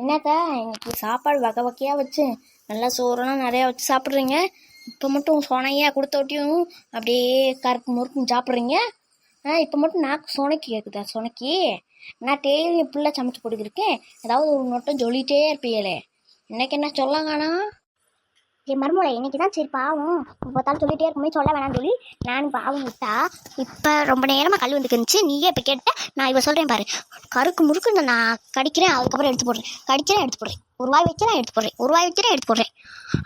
என்னக்கா இன்னைக்கு சாப்பாடு வகை வகையாக வச்சு நல்லா சோறுலாம் நிறையா வச்சு சாப்பிட்றீங்க? இப்போ மட்டும் சோனையாக கொடுத்த ஒட்டியும் அப்படியே கருக்கு முறுக்குன்னு சாப்பிட்றீங்க? ஆ இப்போ மட்டும் நாக்கு சொனைக்கு கேட்குதா சுனைக்கி? நான் டெய்லி இப்படிலாம் சமைச்சு கொடுக்குறேன் ஏதாவது ஒரு நொட்டம் சொல்லிகிட்டே இருப்பீங்களே இன்னைக்கு என்ன சொல்லாங்கண்ணா என் மருமலை இன்னைக்கு தான் சரி பாவம். பார்த்தாலும் சொல்லிட்டே இருக்குமே சொல்ல வேணாம்னு சொல்லி நானும் பாவம் விட்டா. இப்போ ரொம்ப நேரமாக கல் வந்து இருந்துச்சு நீயே இப்போ கேட்ட நான் இப்போ சொல்கிறேன் பாரு. கருக்கு முறுக்கு இந்த நான் கடிக்கிறேன் அதுக்கப்புறம் எடுத்து போடுறேன். கடிக்கிறேன் எடுத்து போடுறேன். ஒரு வாய் நான் எடுத்து போடுறேன். ஒரு வாய் வைக்கிறேன் எடுத்து போடுறேன்.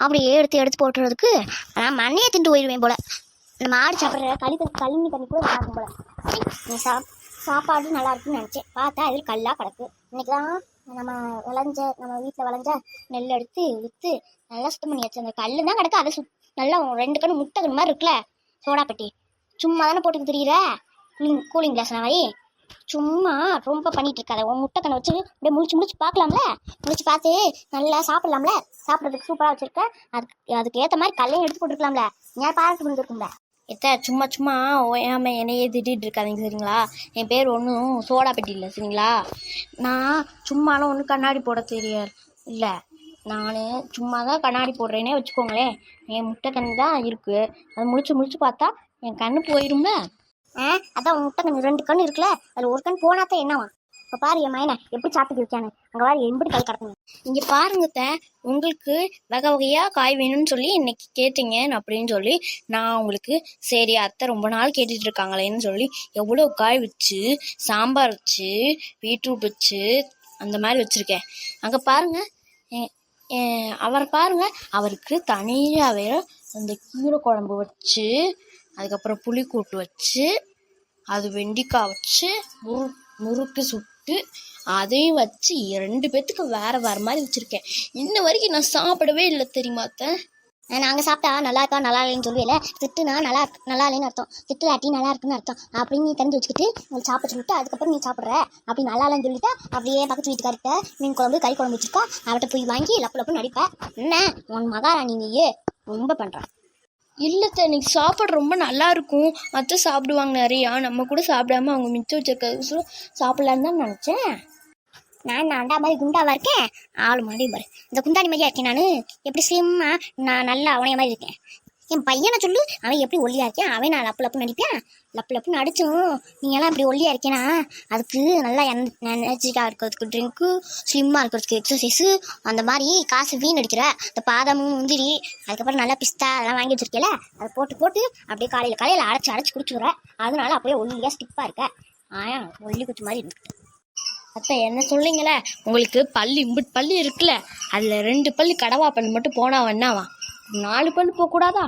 அப்படியே எடுத்து எடுத்து போட்டுறதுக்கு நான் மண்ணையே திண்டு போயிடுவேன் போல. இந்த மாடு சாப்பிட்ற களி தண்ணி தண்ணி கூட சாப்பிடும் போல. நீ சா சாப்பாடு நல்லா இருக்குன்னு நினச்சேன். பார்த்தா அதில் கல்லாக கிடக்கு. இன்னைக்கு தான் நம்ம விளைஞ்ச நம்ம வீட்டில் விளைஞ்ச நெல் எடுத்து விற்று நல்லா சுத்தம் பண்ணியாச்சு. அந்த கல் தான் கிடக்கு அதை சுத் நல்லா ரெண்டு கண்ணு முட்டை கண்ணு மாதிரி இருக்குல்ல சோடா பெட்டி. சும்மா தானே போட்டுக்கு தெரியுற? கூலிங் கூலிங் கிளாஸ் மாதிரி. சும்மா ரொம்ப பண்ணிட்டு இருக்காத. உன் முட்டை கண்ணை வச்சு அப்படியே முழிச்சு முழிச்சு பார்க்கலாம்ல? முழிச்சு பார்த்து நல்லா சாப்பிடலாம்ல? சாப்பிட்றதுக்கு சூப்பராக வச்சுருக்க. அதுக்கு அதுக்கு ஏற்ற மாதிரி கல்லையும் எடுத்து போட்டுருக்கலாம்ல. ஏன் பாராட்டு பண்ணிருக்கும்ல எத்த சும்மா சும்மா ஓயாம என்னையே திட்டிகிட்டு இருக்காதீங்க சரிங்களா? என் பேர் ஒன்றும் சோடா பெட்டி இல்லை சரிங்களா? நான் சும்மாலாம் ஒன்றும் கண்ணாடி போட தெரியாது. இல்லை நான் சும்மா தான் கண்ணாடி போடுறேனே வச்சுக்கோங்களேன். என் முட்டை கண்ணு தான் இருக்குது அது முழிச்சு முழிச்சு பார்த்தா என் கண்ணு போயிரும்ல? ஆ அதான் உன் முட்டை கண்ணு ரெண்டு கண்ணு இருக்குல்ல? அதில் ஒரு கண் போனாத்தான் என்னவா? இப்போ பாரு என் மயனை எப்படி சாப்பிட்டு இருக்கானு. அங்கே பாரு எப்படி கை கிடக்குங்க இங்கே பாருங்க உங்களுக்கு வகை வகையாக காய் வேணும்னு சொல்லி இன்னைக்கு கேட்டீங்க அப்படின்னு சொல்லி நான் உங்களுக்கு சரி அத்தை ரொம்ப நாள் கேட்டுட்டு இருக்காங்களேன்னு சொல்லி எவ்வளோ காய் வச்சு சாம்பார் வச்சு பீட்ரூட் வச்சு அந்த மாதிரி வச்சுருக்கேன். அங்கே பாருங்க அவர் எ- அவரை பாருங்க அவருக்கு தனியாகவே அந்த கீரை குழம்பு வச்சு அதுக்கப்புறம் புளிக்கூட்டு வச்சு அது வெண்டிக்காய் வச்சு முறு முறுக்கு சுட்டு அதையும் வச்சு ரெண்டு பேத்துக்கு வேற வேற மாதிரி வச்சிருக்கேன். இன்ன வரைக்கும் நான் சாப்பிடவே இல்லை தெரியுமா அத்தை? நாங்கள் சாப்பிட்டா நல்லா இருக்கா நல்லா இல்லைன்னு சொல்லுவேல திட்டுனா நல்லா இருக்கு நல்லா இல்லைன்னு அர்த்தம். திட்டுலாட்டி நல்லா இருக்குன்னு அர்த்தம். அப்படின்னு நீ தெரிஞ்சு வச்சுக்கிட்டு உங்களுக்கு சாப்பிட சொல்லிட்டு அதுக்கப்புறம் நீ சாப்பிட்ற. அப்படி நல்லா இல்லைன்னு சொல்லிட்டு அப்படியே பக்கத்து வீட்டுக்கார்ட்ட மீன் குழம்பு கறி குழம்பு வச்சிருக்கா. அவட்ட போய் வாங்கி லப்பு லப்பு நடிப்ப என்ன? உன் மகாராணி நீயே ரொம்ப இல்லை சார் இன்னைக்கு சாப்பாடு ரொம்ப நல்லா இருக்கும். அத்தை சாப்பிடுவாங்க நிறையா. நம்ம கூட சாப்பிடாம அவங்க மிச்சம் வச்சிருக்க சாப்பிடலான்னு தான் நினச்சேன். நான் நான் மாதிரி குண்டாவா இருக்கேன். ஆள் மாதிரி பாரு. இந்த குண்டாணி மாதிரியா இருக்கேன் நான். எப்படி ஸ்லிம்மா நான் நல்லா அவனைய மாதிரி இருக்கேன். என் பையனை சொல்லு. அவன் எப்படி ஒல்லியா இருக்கேன் அவன் நான் லப்பு லப்பு நடிப்பேன் லப்பு லப்புன்னு அடிச்சும் நீ எல்லாம் இப்படி ஒல்லியா இருக்கேனா அதுக்கு நல்லா என் எனர்ஜிக்காக இருக்கிறதுக்கு ட்ரிங்க்கு ஸ்லிம்மாக இருக்கிறதுக்கு எக்ஸசைஸு அந்த மாதிரி காசு வீண் அடிக்கிற. இந்த பாதமும் முந்திரி அதுக்கப்புறம் நல்லா பிஸ்தா அதெல்லாம் வாங்கி வச்சிருக்கேல அதை போட்டு போட்டு அப்படியே காலையில் காலையில் அடைச்சி அடைச்சி குடிச்சுடுற அதனால அப்படியே ஒல்லியாக ஸ்டிப்பாக இருக்க. ஆயா ஒல்லி குச்சி மாதிரி இருக்கு. அத்தை என்ன சொல்றீங்களே? உங்களுக்கு பல்லு இம்புட் பல்லு இருக்குல்ல அதில் ரெண்டு பல்லு கடவா பல்லு மட்டும் போனா என்னவா நாலு பல்லு போகக்கூடாதா?